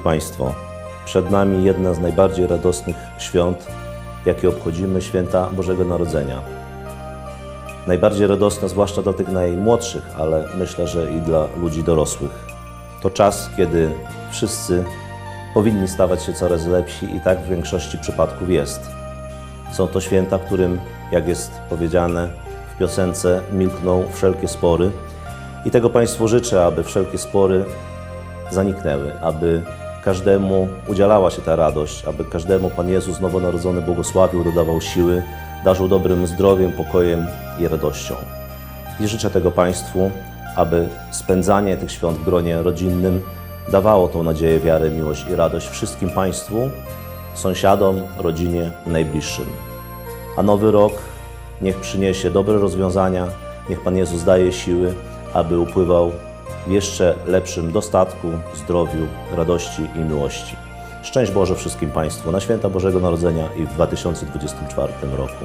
Państwo, przed nami jedna z najbardziej radosnych świąt, jakie obchodzimy, święta Bożego Narodzenia. Najbardziej radosne, zwłaszcza dla tych najmłodszych, ale myślę, że i dla ludzi dorosłych. To czas, kiedy wszyscy powinni stawać się coraz lepsi i tak w większości przypadków jest. Są to święta, którym, jak jest powiedziane w piosence, milkną wszelkie spory. I tego Państwu życzę, aby wszelkie spory zaniknęły, aby każdemu udzielała się ta radość, aby każdemu Pan Jezus nowonarodzony błogosławił, dodawał siły, darzył dobrym zdrowiem, pokojem i radością. I życzę tego Państwu, aby spędzanie tych świąt w gronie rodzinnym dawało tą nadzieję, wiarę, miłość i radość wszystkim Państwu, sąsiadom, rodzinie, najbliższym. A nowy rok niech przyniesie dobre rozwiązania, niech Pan Jezus daje siły, aby upływał w jeszcze lepszym dostatku, zdrowiu, radości i miłości. Szczęść Boże wszystkim Państwu na święta Bożego Narodzenia i w 2024 roku.